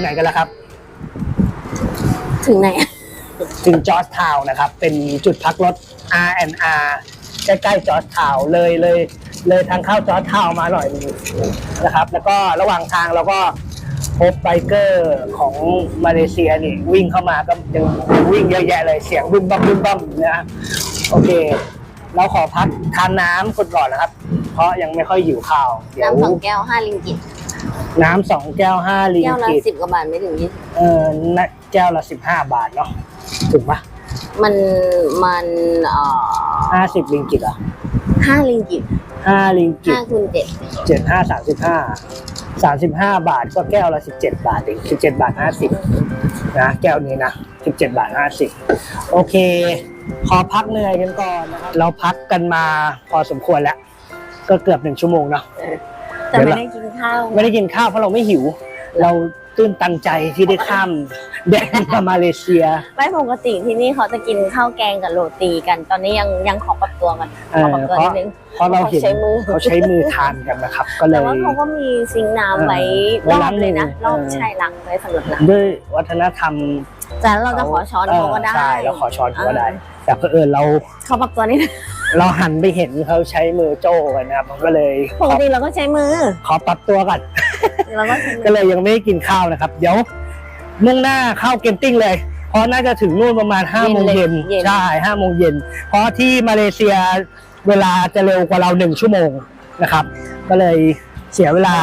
งไหนกันแล้วครับ ถึงไหนถึงจอร์จทาวน์นะครับ เป็นจุดพักรถ R&R ใกล้ๆจอร์จทาวน์เลยเลย เลยทางเข้าจอร์จทาวน์มาหน่อยนึงนะครับ แล้วก็ระหว่างทางเราก็พบไบเกอร์ของมาเลเซียนี่วิ่งเข้ามาก็ยังวิ่งเยอะแยะเลยเสียงบึ้มบั้มบึ้มบั้มนะฮะโอเค เราขอพักทานน้ำคนก่อนนะครับ เพราะยังไม่ค่อยหิวข้าวเดี๋ยวน้ำสองแก้วห้าลิงกิต น้ำสองแก้วห้าลิงแก้วละกิตสิบกว่าบาทไม่ถึงยี่สิบเออนะแก้วละสิบห้าบาทเนาะถูกปะมันมันเอ่อห้าสิบลิงกิตเหรอะห้าลิงกิตห้าลิงกิห้าตคูณเจ็ดเจ็ดห้าสามสิบห้าสามสิบห้าบาทก็แก้วละสิบเจ็ดบาทเองสิบเจ็ดบาทห้าสิบนะแก้วนี้นะสิบเจ็ดบาทห้าสิบโอเค ขอพักเหนื่อยกันก่อนนะครับเราพักกันมาพอสมควรแล้ว ก็เกือบหนึ่งชั่วโมงเนาะ แต่ไม่ได้กินข้าว ไม่ได้กินข้าวเพราะเราไม่หิว เราตื้นตันใจที่ได้ข้ามแดนมามาเลเซีย ไม่ปกติที่นี่เขาจะกินข้าวแกงกับโรตีกัน ตอนนี้ยังยังขอปรับตัวกันเอขออปรับตัวเพนิราะดนึงเพราะเราเห็นเขาใช้มือเขาใช้มือทานกันนะครับ ก็เลแต่ยว่าเขาก็มีซิงค์น้ำไว้เออรไว้อล้าบงเลยนะมือรอบเออใช่ล้างไว้สำหรับล้างด้วยวัฒนธรรมแต่เราจะขอช้อนเขาก็ได้ใช่เราขอช้อนเขาก็ได้ แต่เผอิญเราเขาปรับตัวนิดนึง เราหันไปเห็นเขาใช้มือโจ้กันนะครับผมก็เลยปขกอติเราก็ใช้มือ ขอปรับตัวก่อน เราก็ใช้มืก็อเลยยังไม่ได้กินข้าวนะครับ เดี๋ยวมุ่งหน้าเข้าเกมติ้งเลย เพราะน่าจะถึงนู่นประมาณห้าโมงเย็นใช่ห้าโมงเย็นเพราะที่มาเลเซียเวลาจะเร็วกว่าเราหนึ่งชั่วโมงนะครับ ก็เลยเสียเวลา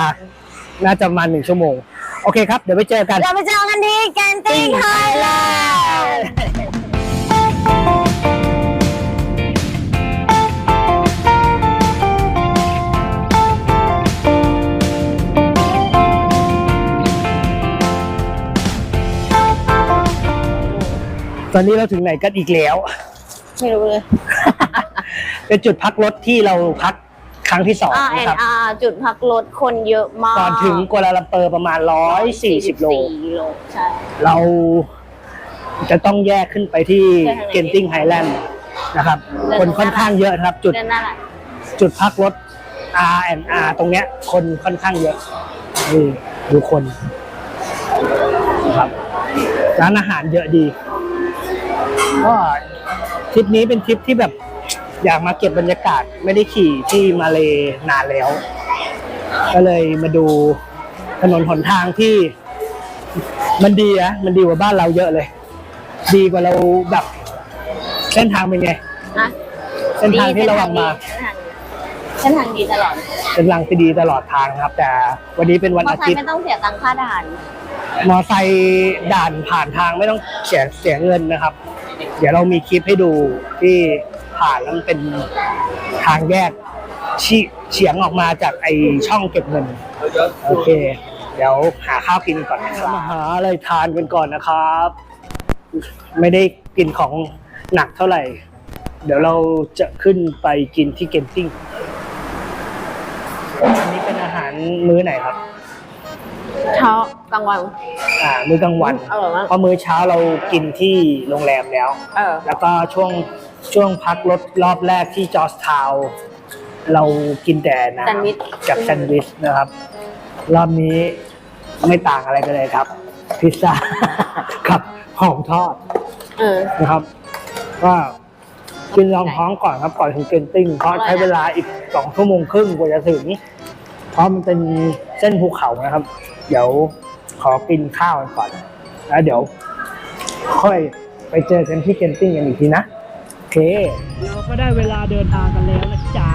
น่าจะประมาณหนึ่งชั่วโมง โอเคครับ เดี๋ยวไปเจอกัน เราไปเจอกันที่แกนติ้งไทยแลนด์ ตอนนี้เราถึงไหนกันอีกแล้ว ไม่รู้เลย เป็นจุดพักรถที่เราพักครั้งที่สองอ่าแอนะนครับ อาจุดพักรถคนเยอะมากก่อนถึงกัวลาลัมเปอร์ประมาณ 140 โล4โลใช่ เราจะต้องแยกขึ้นไปที่ใช่ทางไหน เกนติ้งไฮแลนด์นะครับเดินคนค่อนข้างเยอะนะครับ จุดเดินหน้าไหลจุดพักรถ R and R ตรงเนี้ย คนค่อนข้างเยอะนี่ดูคนนะครับร้านอาหารเยอะดี ก็ทริปนี้เป็นทริปที่แบบอยากมาเก็บบรรยากาศไม่ได้ขี่ที่มาเลนานแล้ว ก็เลยมาดูถนนหนทางที่ มันดีอะมันดีกว่าบ้านเราเยอะเลย ดีกว่าเราแบบเส้นทางเป็นไงนะเส้นทางที่เราวางมาเส้นทางดีตลอดเป็นทางที่ดีตลอดทางครับ แต่วันนี้เป็นวันเพราะอาใครทิตย์ไม่ต้องเสียตังค่าด่าน มอไซค์ด่านผ่านทางไม่ต้องเสียเสียเงินนะครับ เดี๋ยวเรามีคลิปให้ดูที่ผ่านแล้วมันเป็นทางแยกชี้เฉียงออกมาจากไอช่องเก็บเงิน โอเค เดี๋ยวหาข้าวกินก่อนนะครับมาหาอะไรทานกันก่อนนะครับ ไม่ได้กินของหนักเท่าไหร่ เดี๋ยวเราจะขึ้นไปกินที่เกนติ้งอันนี้เป็นอาหารมื้อไหนครับ เช้า กลางวัน อ่ามื้อกลางวันอร่อยมาก เพราะมื้อเช้าเรากินที่โรงแรมแล้ว เออ แล้วก็ช่วงช่วงพักรถรอบแรกที่จอร์จทาวน์เรากินแต่น้แซนด์วิชำกับแซนด์วิชนะครับ รอบนี้ไม่ต่างอะไรกันเลยครับ พิซซ่า กับหอมทอดเออ นะครับ ก็กินรองท้องก่อนครับก่อนถึงเกนติ้งเพราะอร่อยนะใช้เวลาอีกสองชั่วโมงครึ่งกว่าจะถึง เพราะมันเป็นเส้นภูเขานะครับ เดี๋ยว ขอกินข้าวกันก่อน แล้วเดี๋ยว ค่อยไปเจอกันที่เกนติ้งกันอีกทีนะ โอเค เราก็ได้เวลาเดินทางกันแล้วนะจ๊ะ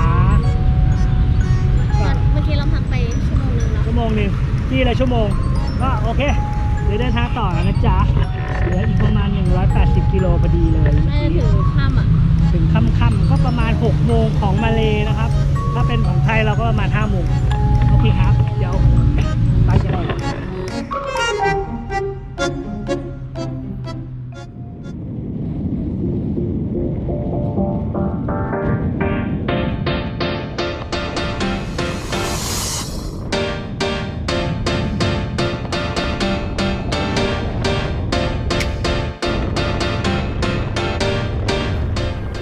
เมื่อกี้เราพักไปชั่วโมงนึงแล้วชั่วโมงหนึ่งที่ละชั่วโมง ก็โอเค เดี๋ยวเดินทางต่อแล้วนะจ๊ะ เหลืออีกประมาณ 180 กิโลพอดีเลยน่าจะถึงค่ำอะ ถึงค่ำๆก็ประมาณ 6 โมงของมาเลนะครับ ถ้าเป็นของไทยเราก็ประมาณ 5 โมง โอเคครับ เดี๋ยวไปกันเลย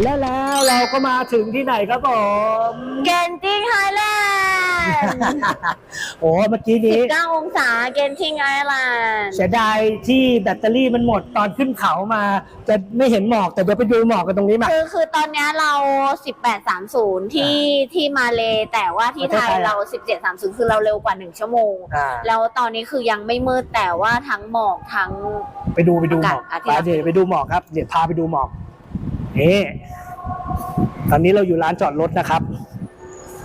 และแล้วเราก็มาถึงที่ไหนครับผมเกนติ้งไฮแลนด์นด์โอ้เมื่อกี้นี้ 19องศาเกนทิงไอแลนด์เสียดายที่แบตเตอรี่มันหมดตอนขึ้นเขามา จะไม่เห็นหมอกแต่เดี๋ยวไปดูหมอกกันตรงนี้มา คือคือตอนเนี้ยเรา 1830 ที่ที่มาเลแต่ว่าที่ประไทเทศไทยยเรา 1730 คือเราเร็วกว่า 1 ชั่วโมง อ่า แล้วตอนนี้คือยังไม่มืดแต่ว่าทั้งหมอกทั้ง ไปดูไปดูหมอกอากาศไปเดี๋ยวไปดูหมอกครับเดี๋ยวพาไปดูหมอกนี่ ตอนนี้เราอยู่ร้านจอดรถนะครับ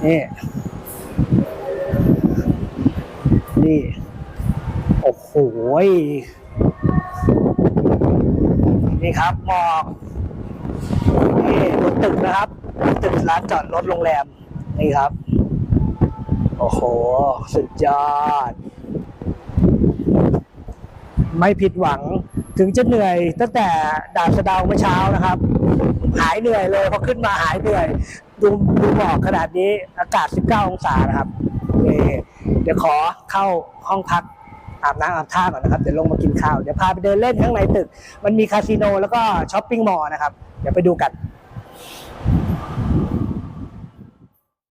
นี่นี่ โอ้โหนี่ครับมอกนี่บนตึกนะครับตึกร้านจอดรถโรงแรม นี่ครับ โอ้โห สุดยอด ไม่ผิดหวังถึงจะเหนื่อยตั้งแต่ดาบสะดาวเมื่อเช้านะครับ หายเหนื่อยเลยพอขึ้นมาหายเหนื่อยดูดูหมอกขนาดนี้อากาศ 19 องศานะครับเดี๋ยวขอเข้าห้องพักอาบน้ำอาบท่าก่อนนะครับเดี๋ยวลงมากินข้าวเดี๋ยวพาไปเดินเล่นข้างในตึก มันมีคาสิโนแล้วก็ช้อปปิ้งมอลล์นะครับ เดี๋ยวไปดูกัน